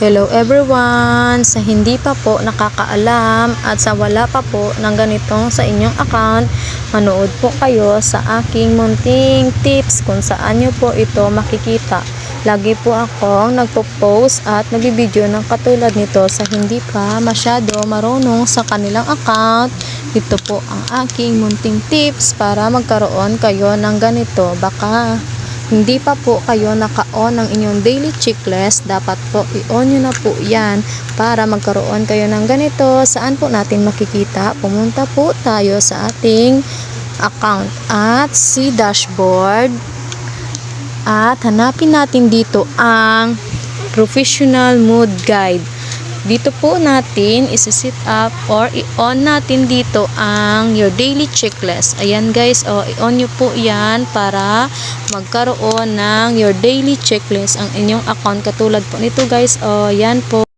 Hello everyone! Sa hindi pa po nakakaalam at sa wala pa po ng ganitong sa inyong account, manood po kayo sa aking munting tips kung saan nyo po ito makikita. Lagi po akong nagpo-post at nagbibideo ng katulad nito sa hindi pa masyado marunong sa kanilang account. Ito po ang aking munting tips para magkaroon kayo ng ganito. Baka hindi pa po kayo naka-on ng inyong daily checklist, dapat po i-on nyo na po yan para magkaroon kayo ng ganito. Saan po natin makikita? Pumunta po tayo sa ating account at si dashboard at hanapin natin dito ang professional mood guide. Dito po natin isi-set up or i-on natin dito ang your daily checklist. Ayan guys, oh, i-on nyo po yan para magkaroon ng your daily checklist ang inyong account. Katulad po nito guys, oh, yan po.